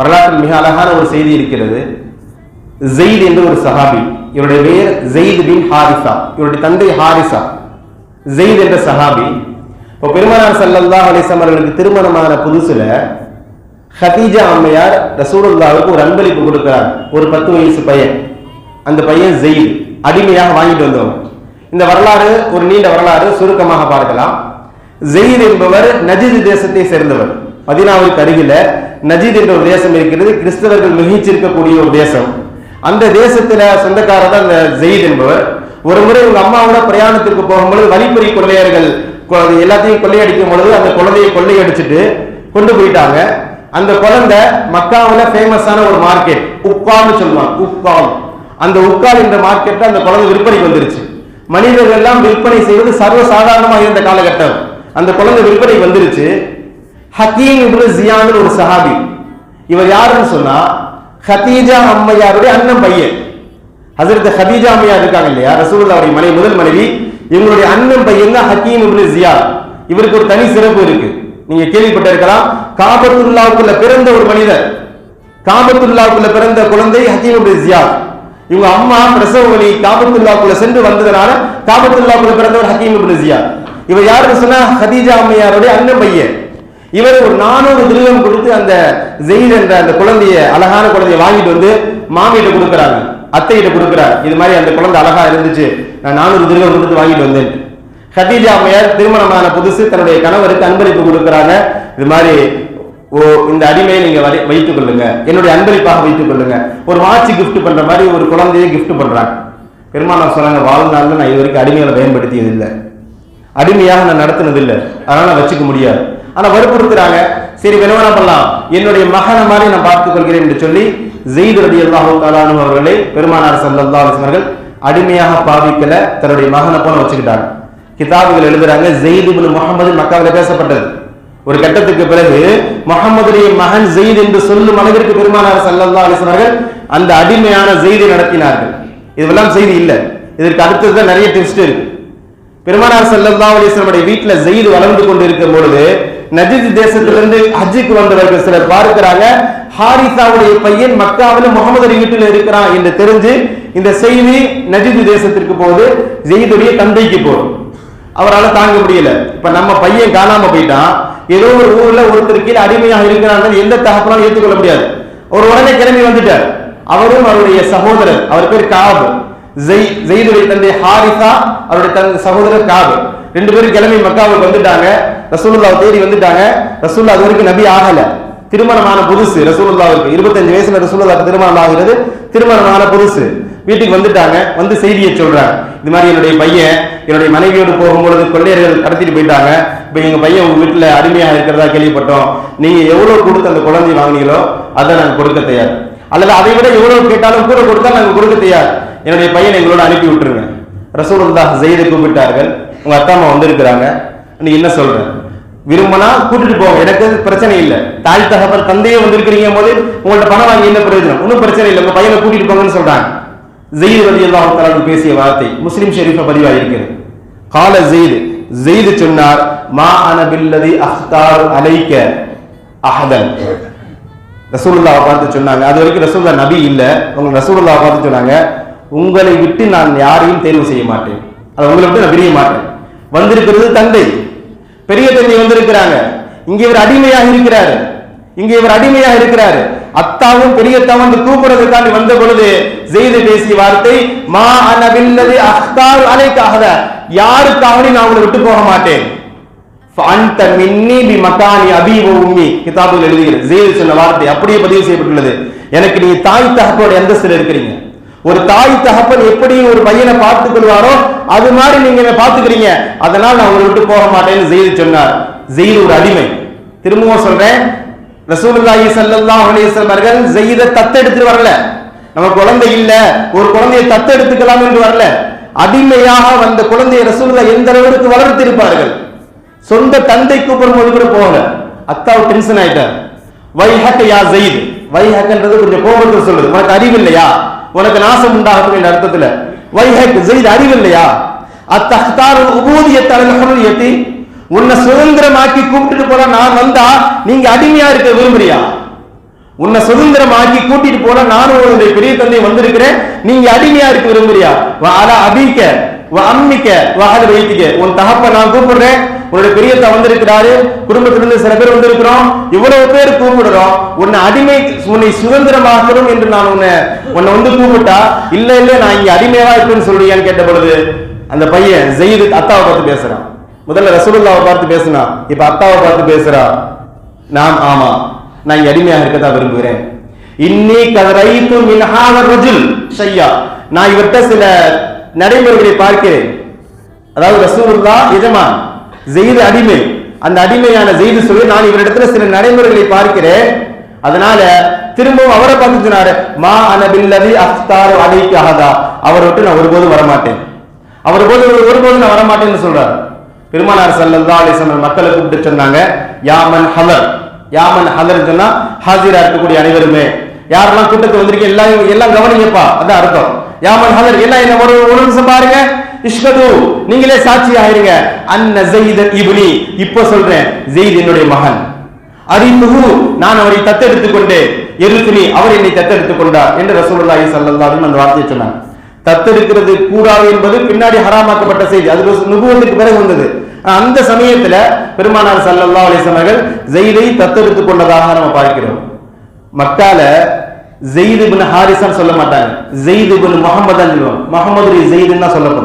வரலாற்றில் மிக அழகான ஒரு செய்தி இருக்கிறது. ஜெயித் என்று ஒரு சஹாபி இவருடைய பெயர் ஜெயித் பின் ஹாரிசா இவருடைய தந்தை ஹாரிசா. ஜெயித் என்ற சஹாபி இப்போ பெருமானார் சல்லல்லா அலிசம் அவர்களுக்கு திருமணமான புதுசுல ஹதீஜா அம்மையார் ரசூலுல்லாவுக்கு ஒரு அன்பளிப்பு கொடுக்கிறார். ஒரு பத்து வயசு பையன். அந்த பையன் ஜெயித். அடிமையாக வாங்கிட்டு வந்தவங்க இந்த வரலாறு ஒரு நீண்ட வரலாறு சுருக்கமாக பார்க்கலாம். ஜெயித் என்பவர் நஜித் தேசத்தை சேர்ந்தவர். மதினாவுக்கு அருகில நஜீத் என்ற ஒரு தேசம் இருக்கிறது. கிறிஸ்தவர்கள் மிகிச்சிருக்கக்கூடிய ஒரு தேசம். அந்த தேசத்துல சொந்தக்காரர் தான் அந்த ஜெயித் என்பவர். ஒரு முறை உங்க அம்மாவோட பிரயாணத்திற்கு போகும்பொழுது வழிப்பறி கொள்ளையர்கள் கொ- எல்லாத்தையும் கொள்ளையடிக்கும் பொழுது அந்த குழந்தையை கொள்ளையடிச்சிட்டு கொண்டு போயிட்டாங்க. அந்த குழந்தை மக்காவில ஃபேமஸான ஒரு மார்க்கெட் உக்கான்னு சொல்லுவாங்க உக்கால். அந்த உக்கால் என்ற மார்க்கெட்ல அந்த குழந்தை விற்பனைக்கு வந்துருச்சு. மனிதர்கள் எல்லாம் விற்பனை செய்வது சர்வ சாதாரணமாக இருந்த காலகட்டம். அந்த குழந்தை விற்பனை வந்துருச்சு. ஹக்கீம் இப்னு ஜியான் ஒரு சஹாபி. இவர் யாருன்னு சொன்னா ஹதீஜா அம்மையாருடைய அண்ணன் பையன். ஹசரத் ஹதீஜா அம்மையார் இருக்காங்க இல்லையா? ரசூலுல்லாஹ்வுடைய மனைவி முதல் மனைவி. இவங்களுடைய அண்ணன் பையன் தான் ஹக்கீம் இப்னு ஜியா இவருக்கு ஒரு தனி சிறப்பு இருக்கு. நீங்க கேள்விப்பட்டிருக்கலாம். காபத்துல்லாவுக்குள்ள பிறந்த ஒரு மனிதர். காபத்துல்லாவுக்குள்ள பிறந்த குழந்தை ஹக்கீம் இப்னு ஜியா இவங்க அம்மா பிரசவ வழி காபத்துல்லாவுக்குள்ள சென்று வந்ததுனால காபத்துல்லாவுக்குள்ள பிறந்தவர் ஹக்கீம் இப்னு ஜியா இவர் யாருன்னு சொன்னா ஹதீஜா அம்மையாருடைய அண்ணன் பையன். இவர் ஒரு நானூறு திருகம் கொடுத்து அந்த ஜெயித் என்ற அந்த குழந்தைய அழகான குழந்தைய வாங்கிட்டு வந்து மாமியிட்ட கொடுக்குறாங்க அத்தைகிட்ட கொடுக்குறாரு. இது மாதிரி அந்த குழந்தை அழகா இருந்துச்சு. நான் நானூறு திருகம் கொடுத்து வாங்கிட்டு வந்தேன். ஹதீஜா அம்மையார் திருமணமான புதுசு தன்னுடைய கணவருக்கு அன்பளிப்பு கொடுக்குறாங்க. இது மாதிரி ஓ இந்த அடிமையை நீங்க வைத்துக் கொள்ளுங்க. என்னுடைய அன்பளிப்பாக வைத்துக் கொள்ளுங்க. ஒரு வாட்சி கிஃப்ட் பண்ற மாதிரி ஒரு குழந்தையை கிஃப்ட் பண்றாங்க. பெருமானா சொன்னாங்க வாழ்நாள்ல நான் இது வரைக்கும் அடிமைகளை பயன்படுத்தியது இல்லை அடிமையாக நான் நடத்தினது இல்லை அதனால வச்சுக்க முடியாது. ஆனா வற்புறுத்துறாங்க சரி வேணுமா பண்ணலாம். என்னுடைய மகனை மாதிரி நான் பார்த்துக் கொள்கிறேன் என்று சொல்லி ஜெயித் ரதி அல்லாஹு தாலானு அவர்களை பெருமானார் சல்லல்லாஹு அவர்கள் அடிமையாக பாவிக்கல தன்னுடைய மகனை போல வச்சுக்கிட்டாங்க. கிதாபுகள் எழுதுறாங்க ஜெயித் இப்னு முகமது மக்காவில் பேசப்பட்டது. ஒரு கட்டத்துக்கு பிறகு முகமதுடைய மகன் ஜெயித் என்று சொல்லும் அளவிற்கு பெருமானார் சல்லல்லாஹு அலைஹி அந்த அடிமையான செய்தி நடத்தினார்கள். இதெல்லாம் செய்தி இல்லை. இதற்கு அடுத்தது நிறைய டெஸ்ட் இருக்கு. பெருமானார் ஸல்லல்லாஹு அலிஸ்லமுடைய வீட்டுல ஜெயில் வளர்ந்து கொண்டு இருக்கும் பொழுது நஜித் தேசத்திலிருந்து ஹஜ்ஜுக்கு வந்தவர்கள் சிலர் பார்க்கிறாங்க. ஹாரிசாவுடைய பையன் மக்காவில் முகமது அலி வீட்டில் இருக்கிறான் என்று தெரிஞ்சு இந்த செய்தி நஜித் தேசத்திற்கு போகுது. ஜெயிதுடைய தந்தைக்கு போகும் அவரால் தாங்க முடியல. இப்ப நம்ம பையன் காணாம போயிட்டான். ஏதோ ஒரு ஊர்ல ஒருத்தர் கீழே அடிமையாக இருக்கிறான் எந்த தகப்பனாலும் ஏற்றுக்கொள்ள முடியாது. ஒரு உடனே கிளம்பி வந்துட்டார். அவரும் அவருடைய சகோதரர் அவர் பேர் காபு. ஜெயிதுடைய தந்தை ஹாரிசா அவருடைய தந்தை சகோதரர் காபு. ரெண்டு பேரும் கிளம்பி மக்காவுக்கு வந்துட்டாங்க. ரசூலுல்லாவை தேடி வந்துட்டாங்க. ரசூல்லா அது வரைக்கும் நபி ஆகல. திருமணமான புதுசு ரசூலுல்லாவுக்கு. இருபத்தஞ்சு வயசுல ரசூலுல்லாவுக்கு திருமணம் ஆகிறது திருமணமான புதுசு. வீட்டுக்கு வந்துட்டாங்க. வந்து செய்தியை சொல்றாங்க. இது மாதிரி என்னுடைய பையன் என்னுடைய மனைவியோடு போகும்பொழுது கொள்ளையர்கள் கடத்திட்டு போயிட்டாங்க. இப்போ எங்க பையன் உங்க வீட்டுல அடிமையாக இருக்கிறதா கேள்விப்பட்டோம். நீங்க எவ்வளவு கொடுத்து அந்த குழந்தைய வாங்குனீங்களோ அதை நாங்க கொடுக்க தயார். அல்லது அதை விட எவ்வளவு கேட்டாலும் கூட கொடுத்தா நாங்க கொடுக்க தயார். என்னுடைய பையனை எங்களோட அனுப்பி விட்டுருங்க. ரசூலுல்லாஹ் ஜெயிதை கூப்பிட்டார்கள். உங்க அத்தா அம்மா வந்திருக்கிறாங்க. நீ என்ன சொல்ற? விரும்பினா கூட்டிட்டு போவோம் எனக்கு பிரச்சனை இல்லை. தாய் தகவல் தந்தையே வந்திருக்கிறீங்க போது உங்கள்ட்ட பணம் வாங்கி என்ன பிரயோஜனம்? ஒன்றும் பிரச்சனை இல்லை. உங்க பையனை கூட்டிட்டு போங்கன்னு சொல்றாங்க. ஜெயித் ரதி அல்லாஹ் பேசிய வார்த்தை முஸ்லிம் ஷெரீஃப பதிவாயிருக்கிறது. கால ஜெயித் ஜெயிது சொன்னார் மா அனபில்லதி அஹ்தார் அலைக்க அஹதன். ரசூலுல்லாவை பார்த்து சொன்னாங்க. அது வரைக்கும் ரசூல்லா நபி இல்லை. உங்க ரசூலுல்லாவை பார்த்து சொன்னாங்க உங்களை விட்டு நான் யாரையும் தேர்வு செய்ய மாட்டேன். அதை உங்களை விட்டு நான் பிரிய மாட்டேன். வந்திருக்கிறது தந்தை. பெரிய தந்தை வந்திருக்கிறாங்க. இங்கே இவர் அடிமையாக இருக்கிறாரு. இங்கே இவர் அடிமையாக இருக்கிறாரு. அத்தாவும் பெரியத்தாவும் வந்து கூப்பிடுறதுக்காண்டி வந்த பொழுது செய்து பேசிய வார்த்தை மா அனவில்லது அஹ்தார் அலைக்காக யாருக்காக நான் உங்களை விட்டு போக மாட்டேன். அந்த மின்னி பி மகானி அபி உம்மி. கிதாபுகள் எழுதுகிறது. ஜெயில் சொன்ன வார்த்தை அப்படியே பதிவு செய்யப்பட்டுள்ளது. எனக்கு நீ தாய் தகப்போட சில இருக்கிறீங்க. ஒரு தாய் தகப்பன் எப்படி ஒரு பையனை பார்த்துக் கொள்வாரோ அது மாதிரி நீங்க என்ன பாத்துக்கிறீங்க அதனால் நான் உங்களை விட்டு போக மாட்டேன்னு ஜெயில் சொன்னார். ஜெயில் ஒரு அடிமை. திரும்பவும் சொல்றேன். ரசூலுல்லாஹி சல்லல்லாஹு அலைஹி வஸல்லம் அவர்கள் ஜெயித தத்தெடுத்து வரல நம்ம குழந்தை இல்ல. ஒரு குழந்தையை தத்தெடுத்துக்கலாம் என்று வரல. அடிமையாக வந்த குழந்தையை ரசூலுல்லா எந்த அளவுக்கு வளர்த்திருப்பார்கள்? சொந்த தந்தை கூப்பிடும்போது கூட போகல. அத்தாவு டென்ஷன் ஆயிட்டார். வைஹக் யா ஜெயித் வைஹக்கன்றது கொஞ்சம் கோபத்தில் சொல்லுது. உனக்கு அறிவு இல்லையா உனக்கு நாசம் உண்டாகும் என்ற அர்த்தத்துல. வைஹக் ஜெயித் அறிவு இல்லையா அத்தஹ்தார் உபூதியத் அலல் ஹுர்ரியத்தி உன்னை சுதந்திரமாக்கி கூப்பிட்டுட்டு போல நான் வந்தா நீங்க அடிமையா இருக்க விரும்புறியா? உன்னை சுதந்திரமாக்கி கூட்டிட்டு போன நானும் உன்னுடைய பெரிய தந்தை வந்திருக்கிறேன் நீங்க அடிமையா இருக்க விரும்புறியா? வா அபிக்க அம்மிக்க வா வைத்திக்க உன் தகப்ப நான் கூப்பிடுறேன். உன்னுடைய பெரியத்த வந்திருக்கிறாரு. குடும்பத்திலிருந்து சில பேர் வந்திருக்கிறோம். இவ்வளவு பேர் கூப்பிடுறோம். உன்னை அடிமை உன்னை சுதந்திரமாக்கணும் என்று நான் உன்னை உன்னை வந்து கூப்பிட்டா இல்ல இல்ல நான் இங்க அடிமையா இருப்பேன்னு சொல்றியான்னு கேட்ட பொழுது அந்த பையன் ஜெயிது அத்தாவை பார்த்து பேசுறான். முதல்ல ரசூலுல்லாவை பார்த்து பேசுனா இப்ப அத்தாவை பார்த்து பேசுறா நாம் ஆமா நான் இங்க அடிமையாக இருக்கதான் விரும்புகிறேன். இன்னி கதரைத்து மின்ஹாத ரஜுல் ஷையா. நான் இவர்கிட்ட சில நடைமுறைகளை பார்க்கிறேன். அதாவது ரசூலுல்லா எஜமான் ஜெயிது அடிமை. அந்த அடிமையான ஜெயிது சொல்லி நான் இவரிடத்துல சில நடைமுறைகளை பார்க்கிறேன். அதனால திரும்பவும் அவரை பார்த்து சொன்னாரு மா அனபில்லதி அஃப்தாரு அலைக்கு அவரை விட்டு நான் ஒருபோதும் வரமாட்டேன். அவர் போது ஒருபோதும் நான் வரமாட்டேன்னு சொல்றாரு. பெருமானார் ஸல்லல்லாஹு அலைஹி மக்களை கூப்பிட்டு சொன்னாங்க யாமன் ஹலர் யாமன் ஹலர் சொன்னா ஹாஜிரா இருக்கக்கூடிய அனைவருமே யாரெல்லாம் கூட்டத்துக்கு வந்திருக்கீங்க? எல்லாம் எல்லாம் கவனிங்கப்பா. அதான் அர்த்தம். யாமன் ஹலர் எல்லாம் என்ன ஒரு ஒரு நிமிஷம் பாருங்க. இஷ்கது நீங்களே சாட்சி ஆயிருங்க. அன்ன ஜெயித இபுனி. இப்போ சொல்றேன் ஜெயித் என்னுடைய மகன். அறிந்துகு நான் அவரை தத்தெடுத்து கொண்டு எருத்துனி அவர் என்னை தத்தெடுத்துக் கொண்டார் என்று ரசூலுல்லாஹி சல்லல்லாஹு அந்த வார்த்தையை சொன்னான் தத்தெடுக்கிறது கூடாது என்பது பின்னாடி ஹராமாக்கப்பட்ட செய்தி. அது நுபுவத்துக்கு பிறகு வந்தது. அந்த சமயத்துல பெருமானார் சல்லல்லா அலைஹி வஸல்லம் அவர்கள் ஜெயிதை தத்தெடுத்துக் கொண்டதாக நம்ம பார்க்கிறோம். மக்கால ஜெயிது பின் ஹாரிஸான்னு சொல்ல மாட்டாங்க. ஜெயிது பின் முகமது சொல்லுவாங்க. முகமது ஜெயிதுன்னு தான் சொல்லப்படும்.